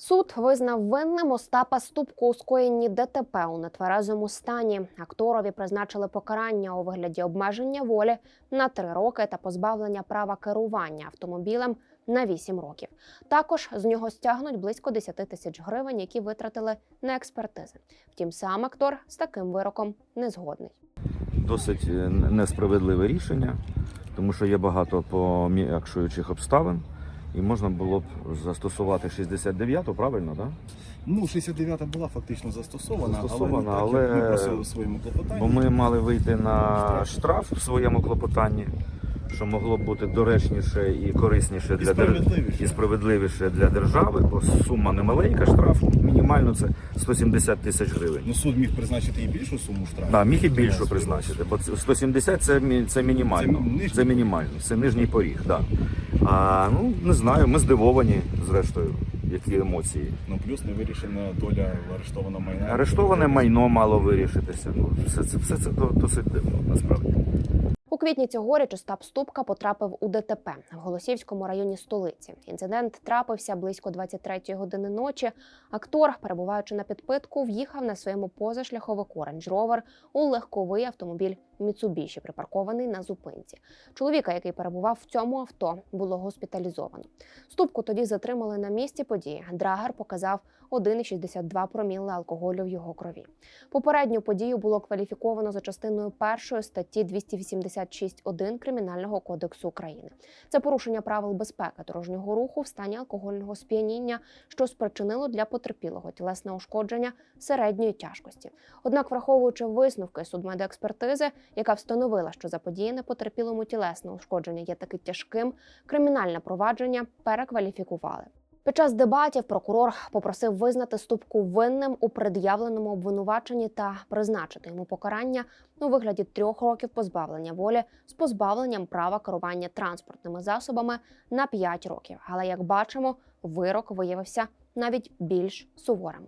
Суд визнав винним Остапа Ступку у скоєнні ДТП у нетверезому стані. Акторові призначили покарання у вигляді обмеження волі на три роки та позбавлення права керування автомобілем на 8 років. Також з нього стягнуть близько 10 тисяч гривень, які витратили на експертизи. Втім, сам актор з таким вироком не згодний. досить е, несправедливе рішення, тому що є багато пом'якшуючих обставин, і можна було б застосувати 69-ту, правильно, так? Ну, 69-та була фактично застосована, Застосована, але, не так, але- ми просили у своєму клопотанні. Бо ми мали вийти на штраф в своєму клопотанні, що могло б бути доречніше і корисніше І для справедливіше. і справедливіше для держави, бо сума немаленька штрафу, мінімально це 170 тисяч гривень. Ну, суд міг призначити і більшу суму штрафу. Да, міг і більшу призначити, бо 170 це, це мінімально. Це Це мінімально, це нижній поріг. Да. А, ну, не знаю, ми здивовані, зрештою, які емоції. Ну, плюс не вирішена доля арештованого майна. Арештоване майно мало вирішитися. Ну, все це, все це досить дивно, насправді. У квітні цьогоріч Остап Ступка потрапив у ДТП в Голосівському районі столиці. Інцидент трапився близько 23-ї години ночі. Актор, перебуваючи на підпитку, в'їхав на своєму позашляховику Range Rover у легковий автомобіль Mitsubishi, припаркований на зупинці. Чоловіка, який перебував в цьому авто, було госпіталізовано. Ступку тоді затримали на місці події. Драгер показав 1,62 проміли алкоголю в його крові. Попередню подію було кваліфіковано за частиною першої статті 286.1 Кримінального кодексу України. Це порушення правил безпеки дорожнього руху в стані алкогольного сп'яніння, що спричинило для потерпілого тілесне ушкодження середньої тяжкості. Однак, враховуючи висновки судмедекспертизи, яка встановила, що заподіяне потерпілому тілесне ушкодження є таки тяжким, кримінальне провадження перекваліфікували. Під час дебатів прокурор попросив визнати ступку винним у пред'явленому обвинуваченні та призначити йому покарання у вигляді трьох років позбавлення волі з позбавленням права керування транспортними засобами на 5 років. Але як бачимо, вирок виявився навіть більш суворим.